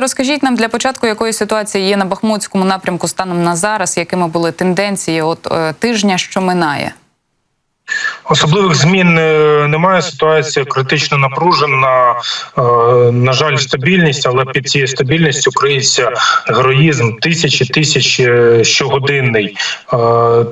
Розкажіть нам для початку, якої ситуації є на Бахмутському напрямку станом на зараз, якими були тенденції от е, тижня, що минає. Особливих змін е, немає. Ситуація критично напружена. Е, На жаль, стабільність, але під цією стабільністю криється героїзм тисячі тисяч е, щогодинний,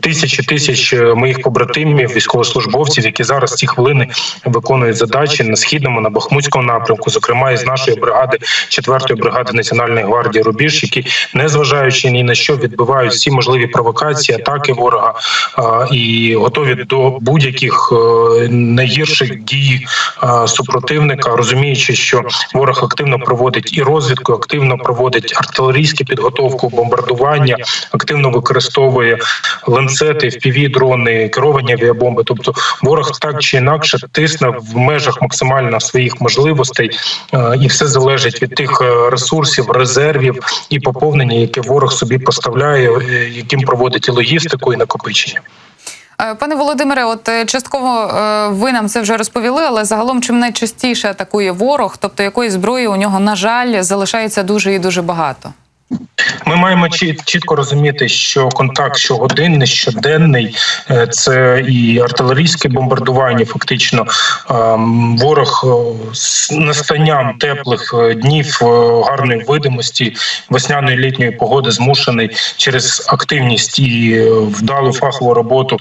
тисячі тисяч моїх побратимів, військовослужбовців, які зараз ці хвилини виконують задачі на східному, на бахмутському напрямку, зокрема із нашої бригади, 4-ї бригади Національної гвардії Рубіж, які незважаючи ні на що відбивають всі можливі провокації, атаки ворога і готові до будь-яких е, найгірших дій е, супротивника, розуміючи, що ворог активно проводить і розвідку, активно проводить артилерійську підготовку, бомбардування, активно використовує ланцети, впіві дрони, керовані авіабомби. Тобто ворог так чи інакше тисне в межах максимально своїх можливостей, е, і все залежить від тих ресурсів, резервів і поповнення, яке ворог собі поставляє, яким проводить і логістику, і накопичення. Е, Пане Володимире, от е, частково е, ви нам це вже розповіли, але загалом чим найчастіше атакує ворог, тобто якої зброї у нього, на жаль, залишається дуже і дуже багато. Ми маємо чіт- чітко розуміти, що контакт щогодинний, щоденний е, це і артилерійське бомбардування. Фактично, Ем, ворог е, з настанням теплих е, днів гарної видимості весняної літньої погоди змушений через активність і вдалу фахову роботу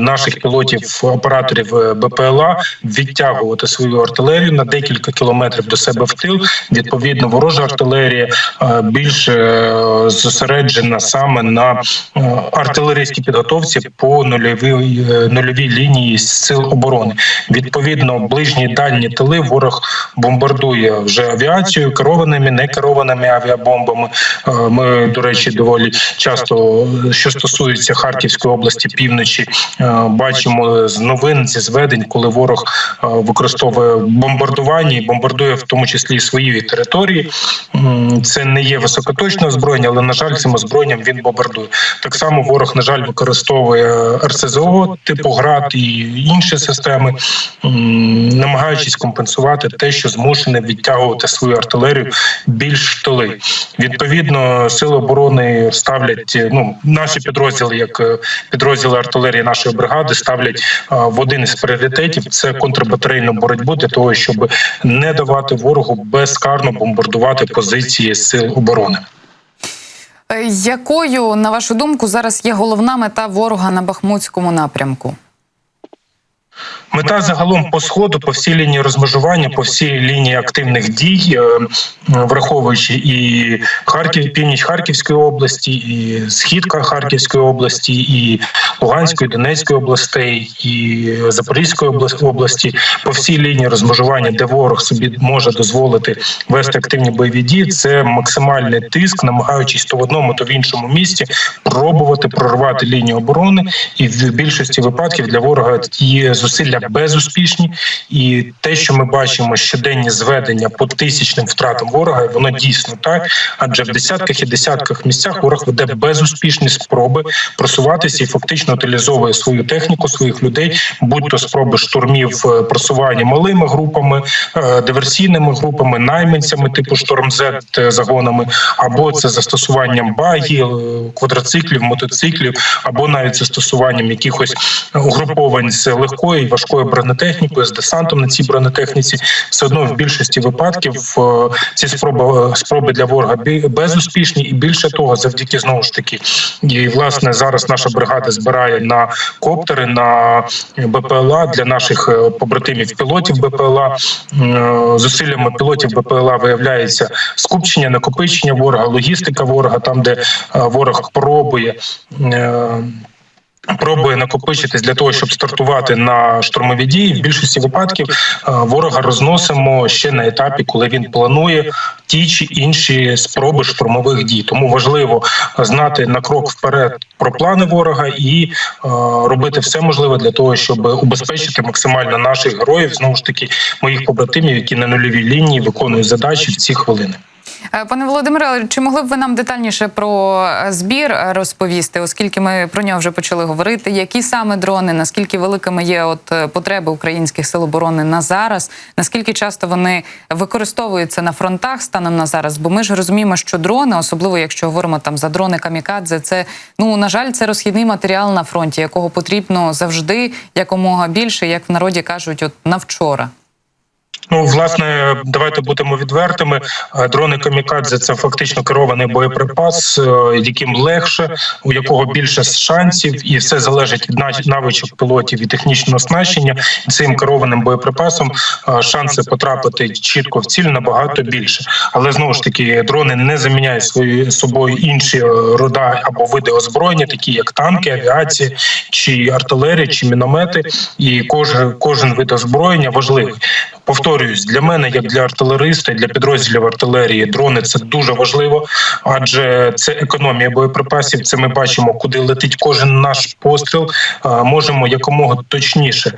наших пілотів, операторів БПЛА відтягувати свою артилерію на декілька кілометрів до себе в тил. Відповідно, ворожа артилерія е, більш е, зосереджена саме на е, артилерійській підготовці по нульовій е, нульовій лінії сил оборони. Відповідно, ближні дальні тили ворог бомбардує вже авіацією, керованими, некерованими авіабомбами. Е, Ми, до речі, доволі часто, що стосується Харківської області, півночі, бачимо з новин зі зведень, коли ворог використовує бомбардування і бомбардує в тому числі свої території. Це не є високоточне озброєння, але на жаль, цим озброєнням він бомбардує. Так само ворог, на жаль, використовує РСЗО, типу ГРАД і інші системи, намагаючись компенсувати те, що змушене відтягувати свою артилерію більш в тили. Відповідно, сили оборони ставлять ну наші підрозділи, як е, підрозділи артилерії нашої бригади, ставлять е, в один із пріоритетів це контрбатарейну боротьбу для того, щоб не давати ворогу безкарно бомбардувати позиції сил оборони. Е, Якою, на вашу думку, зараз є головна мета ворога на Бахмутському напрямку? Мета загалом по сходу, по всій лінії розмежування, по всій лінії активних дій, е, враховуючи і Харків, північ Харківської області, і схід Харківської області, і Луганської, Донецької областей, і Запорізької облас- області, по всій лінії розмежування, де ворог собі може дозволити вести активні бойові дії, це максимальний тиск, намагаючись то в одному, то в іншому місці пробувати прорвати лінію оборони, і в більшості випадків для ворога є зусилля безуспішні. І те, що ми бачимо, щоденні зведення по тисячним втратам ворога, воно дійсно так. Адже в десятках і десятках місцях ворог веде безуспішні спроби просуватися і фактично утилізовує свою техніку, своїх людей, будь-то спроби штурмів е, просування малими групами, е, диверсійними групами, найманцями типу шторм Z загонами, або це застосуванням багів, е, квадроциклів, мотоциклів, або навіть застосуванням якихось угруповань з легкою і важкою бронетехнікою, з десантом на цій бронетехніці, все одно в більшості випадків е, ці спроби спроби для ворога безуспішні, і більше того, завдяки знову ж таки, і власне зараз наша бригада збирає на коптери на БПЛА для наших е, побратимів пілотів БПЛА. Е, Зусиллями пілотів БПЛА виявляється скупчення, накопичення ворога, логістика ворога, там де е, ворог пробує. Пробує накопичитись для того, щоб стартувати на штурмові дії. В більшості випадків е, ворога розносимо ще на етапі, коли він планує ті чи інші спроби штурмових дій. Тому важливо знати на крок вперед про плани ворога і е, робити все можливе для того, щоб убезпечити максимально наших героїв, знову ж таки, моїх побратимів, які на нульовій лінії виконують задачі в ці хвилини. Е, Пане Володимире, чи могли б ви нам детальніше про е, збір е, розповісти, оскільки ми про нього вже почали говорити? Які саме дрони, наскільки великими є от потреби українських сил оборони на зараз? Наскільки часто вони використовуються на фронтах станом на зараз? Бо ми ж розуміємо, що дрони, особливо якщо говоримо там за дрони камікадзе, це ну на жаль, це розхідний матеріал на фронті, якого потрібно завжди якомога більше, як в народі кажуть, от на вчора. Ну, власне, давайте будемо відвертими. Е, Дрони камікадзе це фактично керований боєприпас, е, яким легше, у якого більше шансів, і все залежить від навичок пілотів і технічного оснащення. Цим керованим боєприпасом е, шанси потрапити чітко в ціль набагато більше. Але знову ж таки, дрони не заміняють свої собою інші рода або види озброєння, такі як танки, авіація чи артилерія, чи міномети. І кожен кожен вид озброєння важливий. Повторююсь, для мене, як для артилериста, і для підрозділів артилерії, дрони це дуже важливо, адже це економія боєприпасів. Це ми бачимо, куди летить кожен наш постріл. Можемо якомога точніше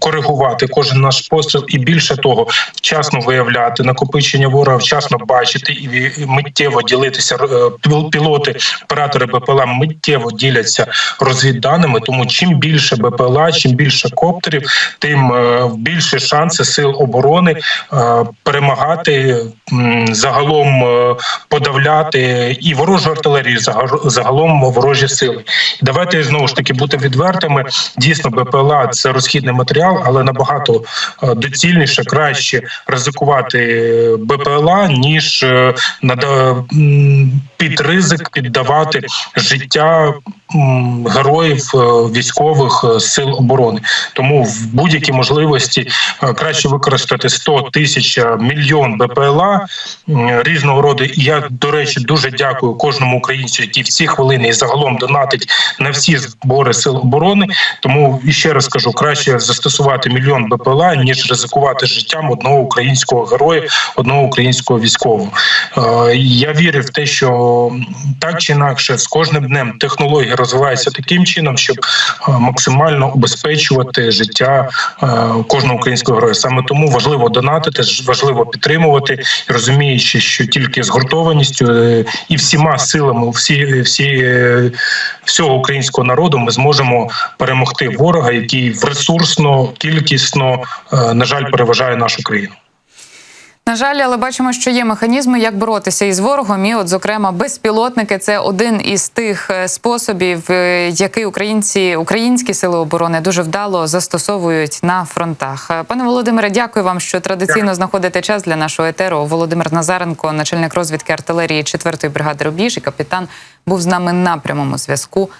коригувати кожен наш постріл, і більше того, вчасно виявляти накопичення ворога, вчасно бачити і миттєво ділитися. Е, Пілоти, оператори БПЛА миттєво діляться розвідданими. Тому чим більше БПЛА, чим більше коптерів, тим е, більше шанси сил оборони е, перемагати загалом е, подавляти і ворожу артилерію, загалом ворожі сили. Давайте знову ж таки бути відвертими. Дійсно, БПЛА це розхідний матеріал, але набагато е, доцільніше, краще ризикувати БПЛА ніж під ризик піддавати життя героїв е, військових е, сил оборони. Тому в будь-якій можливості е, краще використати 100 тисяч мільйон БПЛА різного роду. Я до речі дуже дякую кожному українцю, який в ці хвилини і загалом донатить на всі збори сил оборони. Тому і ще раз кажу, краще застосувати мільйон БПЛА ніж ризикувати життям одного українського героя, одного українського військового. Я вірю в те, що так чи інакше з кожним днем технології розвиваються таким чином, щоб е, максимально убезпечувати життя е, кожного українського героя. Саме тому важливо донатити, важливо підтримувати, розуміючи, що тільки згуртованістю е, і всіма силами, всі, всі всього українського народу, ми зможемо перемогти ворога, який ресурсно, кількісно, на жаль, переважає нашу країну. На жаль, але бачимо, що є механізми, як боротися із ворогом. І, от, зокрема, безпілотники це один із тих е, способів, е, які українці, українські сили оборони дуже вдало застосовують на фронтах. Е, Пане Володимире, дякую вам, що традиційно Дякую. знаходите час для нашого етеру. Володимир Назаренко, начальник розвідки артилерії 4-ї бригади Рубіж і капітан, був з нами на прямому зв'язку